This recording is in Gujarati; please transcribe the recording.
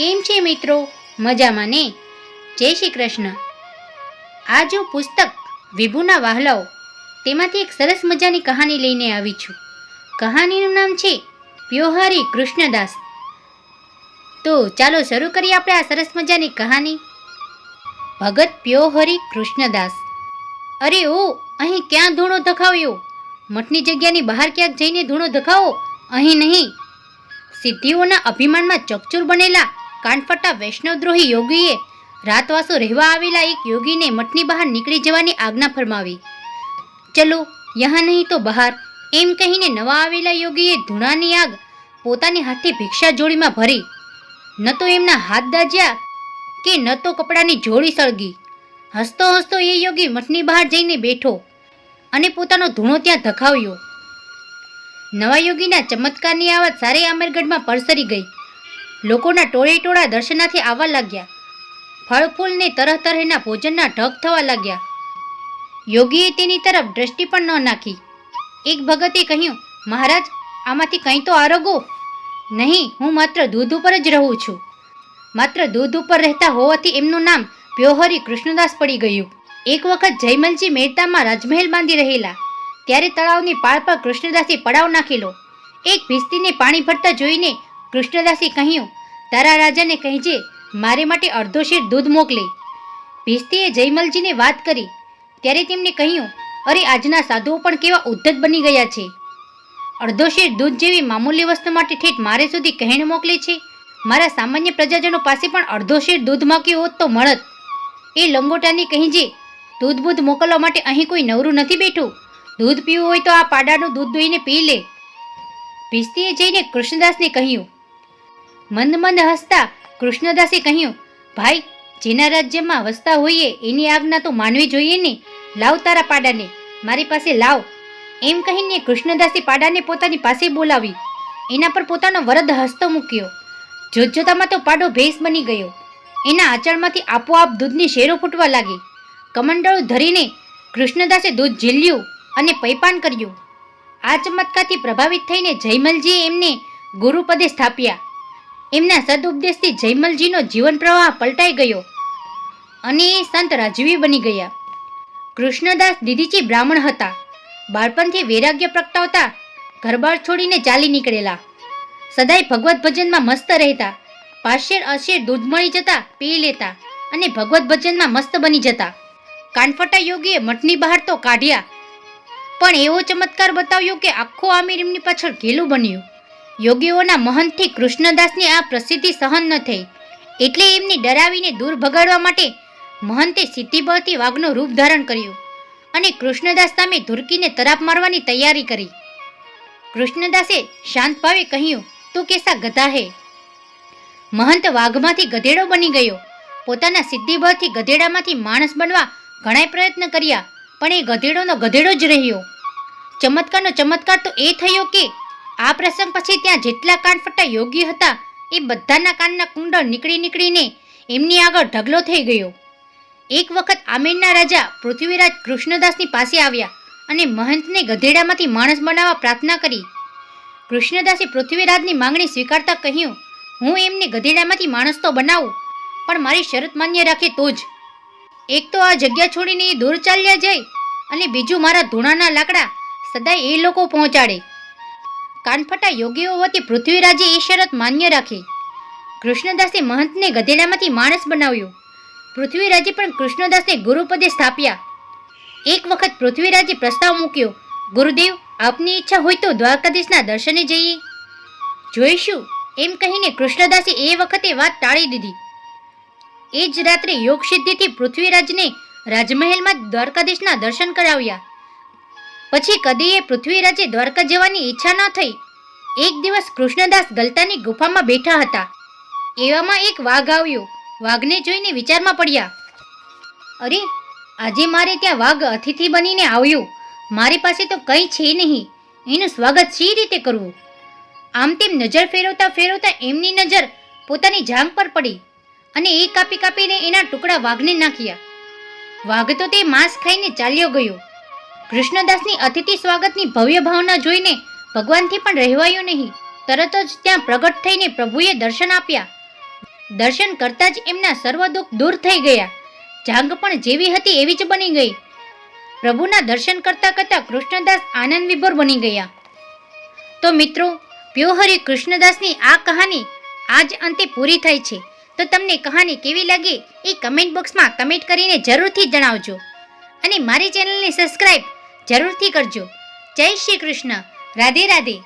કેમ છે મિત્રો? મજામાં ને? જય શ્રી કૃષ્ણ. આ જો પુસ્તક વિભુના વાહલાઓ, તેમાંથી એક સરસ મજાની કહાની લઈને આવી છું. કહાનીનું નામ છે વ્યવહારી કૃષ્ણદાસ. તો ચાલો શરૂ કરીએ આપણે આ સરસ મજાની કહાની. ભગત પ્યોહરી કૃષ્ણદાસ. અરે ઓ, અહીં ક્યાં ધૂણો ધખાવ્યો? મઠની જગ્યાની બહાર ક્યાંક જઈને ધૂણો ધખાવો? અહીં નહીં. સિદ્ધિઓના અભિમાનમાં ચકચૂર બનેલા કાનફટા વૈષ્ણવદ્રોહી યોગીએ રાતવાસો રહેવા આવેલા એક યોગીને મઠની બહાર નીકળી જવાની આજ્ઞા ફરમાવી. ચલો, યહાં નહીં તો બહાર, એમ કહીને નવા આવેલા યોગીએ ધૂણાની આગ પોતાની હાથથી ભિક્ષા જોડીમાં ભરી. ન તો એમના હાથ દાજ્યા કે ન તો કપડાની જોડી સળગી. હસતો હસતો એ યોગી મઠની બહાર જઈને બેઠો અને પોતાનો ધૂણો ત્યાં ધખાવ્યો નવા યોગીના ચમત્કારની આવાજ સારે આમેરગઢમાં પરસરી ગઈ. લોકોના ટોળે ટોળા દર્શનાથી આવવા લાગ્યા. ફળ ફૂલને તરહ તરહના ભોજનના ઢગ થવા લાગ્યા. યોગીએ તેની તરફ દ્રષ્ટિ પણ ન નાખી. એક ભગતે કહ્યું, મહારાજ, આમાંથી કંઈ તો આરોગો? નહીં, હું માત્ર દૂધ ઉપર જ રહું છું. માત્ર દૂધ ઉપર રહેતા હોવાથી એમનું નામ પ્યોહરી કૃષ્ણદાસ પડી ગયું. એક વખત જયમલજી મહેતામાં રાજમહેલ બાંધી રહેલા. ત્યારે તળાવની પાળ પર કૃષ્ણદાસે પડાવ નાખેલો. એક ભીસ્તીને પાણી ભરતા જોઈને કૃષ્ણદાસે કહ્યું, તારા રાજાને કહેજે, મારે માટે અડધો શેર દૂધ મોકલે. ભીસ્તીએ જયમલજીને વાત કરી, ત્યારે તેમણે કહ્યું, અરે, આજના સાધુઓ પણ કેવા ઉદ્ધત બની ગયા છે. અડધો શેર દૂધ જેવી મામૂલી વસ્તુ માટે ઠેઠ મારે સુધી કહેણ મોકલે છે? મારા સામાન્ય પ્રજાજનો પાસે પણ અડધો શેર દૂધ માગ્યું હોત તો મળત. એ લંગોટાની કહીજે, દૂધ બૂધ મોકલવા માટે અહીં કોઈ નવરું નથી બેઠું. દૂધ પીવું હોય તો આ પાડાનું દૂધ દોઈને પી લે. ભીસ્તીએ જઈને કૃષ્ણદાસને કહ્યું મંદ મંદ હસતા કૃષ્ણદાસે કહ્યું, ભાઈ, જેના રાજ્યમાં વસતા હોઈએ એની આજ્ઞા તો માનવી જોઈએ ને? લાવ તારા પાડાને, મારી પાસે લાવ. એમ કહીને કૃષ્ણદાસે પાડાને પોતાની પાસે બોલાવી. એના પર પોતાનો વરદ હસતો મૂક્યો. જોતજોતામાં તો પાડો ભેંસ બની ગયો. એના આંચળમાંથી આપોઆપ દૂધની શેરો ફૂટવા લાગી. કમંડળું ધરીને કૃષ્ણદાસે દૂધ ઝીલ્યું અને પૈપાન કર્યું. આ ચમત્કારથી પ્રભાવિત થઈને જયમલજીએ એમને ગુરુપદે સ્થાપ્યા. એમના સદુપદેશથી જયમલજીનો જીવન પ્રવાહ પલટાઈ ગયો અને એ સંત રાજવી બની ગયા. કૃષ્ણદાસ દીદીજી બ્રાહ્મણ હતા. બાળપણથી વૈરાગ્ય પ્રગટાવતા ઘરબાર છોડીને ચાલી નીકળેલા. સદાય ભગવત ભજનમાં મસ્ત રહેતા. પાશેર અશેર દૂધ મળી જતા, પી લેતા અને ભગવત ભજનમાં મસ્ત બની જતા. કાનફટા યોગીએ મઠની બહાર તો કાઢ્યા. પણ એવો ચમત્કાર બતાવ્યો કે આખો આમીર એમની પાછળ ઘેલું બન્યું. યોગીઓના મહંતથી કૃષ્ણદાસની આ પ્રસિદ્ધિ સહન ન થઈ. એટલે એમને ડરાવીને દૂર ભગાડવા માટે મહંતે સિદ્ધિબળથી વાઘનું રૂપ ધારણ કર્યું અને કૃષ્ણદાસ સામે ધુરકીને તરાપ મારવાની તૈયારી કરી. કૃષ્ણદાસે શાંત ભાવે કહ્યું, તું કેસા ગધા હે? મહંત વાઘમાંથી ગધેડો બની ગયો. પોતાના સિદ્ધિબળથી ગધેડામાંથી માણસ બનવા ઘણાય પ્રયત્ન કર્યા, પણ એ ગધેડોનો ગધેડો જ રહ્યો. ચમત્કારનો ચમત્કાર તો એ થયો કે આ પ્રસંગ પછી ત્યાં જેટલા કાનફટા યોગી હતા, એ બધાના કાનના કુંડળ નીકળી નીકળીને એમની આગળ ઢગલો થઈ ગયો. એક વખત આમેરના રાજા પૃથ્વીરાજ કૃષ્ણદાસની પાસે આવ્યા અને મહંતને ગધેડામાંથી માણસ બનાવવા પ્રાર્થના કરી. કૃષ્ણદાસે પૃથ્વીરાજની માંગણી સ્વીકારતા કહ્યું, હું એમને ગધેડામાંથી માણસ તો બનાવું, પણ મારી શરત માન્ય રાખે તો જ. એક તો આ જગ્યા છોડીને એ દૂર ચાલ્યા જાય અને બીજું મારા ધૂણાના લાકડા સદાય એ લોકો પહોંચાડે. કાનફટા યોગીઓ વતી પૃથ્વીરાજે એ શરત માન્ય રાખી. કૃષ્ણદાસે મહંતને ગધેડામાંથી માણસ બનાવ્યો. પૃથ્વીરાજે પણ કૃષ્ણદાસને ગુરુપદે સ્થાપ્યા. એક વખત પૃથ્વીરાજે પ્રસ્તાવ મૂક્યો, ગુરુદેવ, આપની ઈચ્છા હોય તો દ્વારકાધીશના દર્શને જઈએ. જોઈશું, એમ કહીને કૃષ્ણદાસે એ વખતે વાત ટાળી દીધી. એ જ રાત્રે યોગ સિદ્ધિથી પૃથ્વીરાજને રાજમહેલમાં દ્વારકાધીશના દર્શન કરાવ્યા. પછી કદીએ પૃથ્વીરાજે દ્વારકા જવાની ઈચ્છા ન થઈ. એક દિવસ કૃષ્ણદાસ ગલતાની ગુફામાં બેઠા હતા. એવામાં એક વાઘ આવ્યો. વાઘને જોઈને વિચારમાં પડ્યા, અરે, આજે મારે ત્યાં વાઘ અતિથિ બનીને આવ્યો. મારી પાસે તો કંઈ છે નહીં. એનું સ્વાગત સી રીતે કરવું? આમ તેમ નજર ફેરવતા ફેરવતા એમની નજર પોતાની જાંઘ પર પડી અને એ કાપી કાપીને એના ટુકડા વાઘને નાખ્યા. વાઘ તો તે માંસ ખાઈને ચાલ્યો ગયો. કૃષ્ણદાસની અતિથિ સ્વાગતની ભવ્ય ભાવના જોઈને ભગવાનથી પણ રહેવાયું નહીં. તરત જ ત્યાં પ્રગટ થઈને પ્રભુએ દર્શન આપ્યા. દર્શન કરતાં જ એમના સર્વ દુઃખ દૂર થઈ ગયા. જાંગ પણ જેવી હતી એવી જ બની ગઈ. પ્રભુના દર્શન કરતાં કરતાં કૃષ્ણદાસ આનંદ વિભોર બની ગયા. તો મિત્રો, પ્યોહરી કૃષ્ણદાસની આ કહાની આજ અંતે પૂરી થઈ છે. તો તમને કહાની કેવી લાગી એ કમેન્ટ બોક્સમાં કમેન્ટ કરીને જરૂરથી જણાવજો. અને મારી ચેનલને સબસ્ક્રાઈબ જરૂરથી કરજો. જય શ્રી કૃષ્ણ. રાધે રાધે.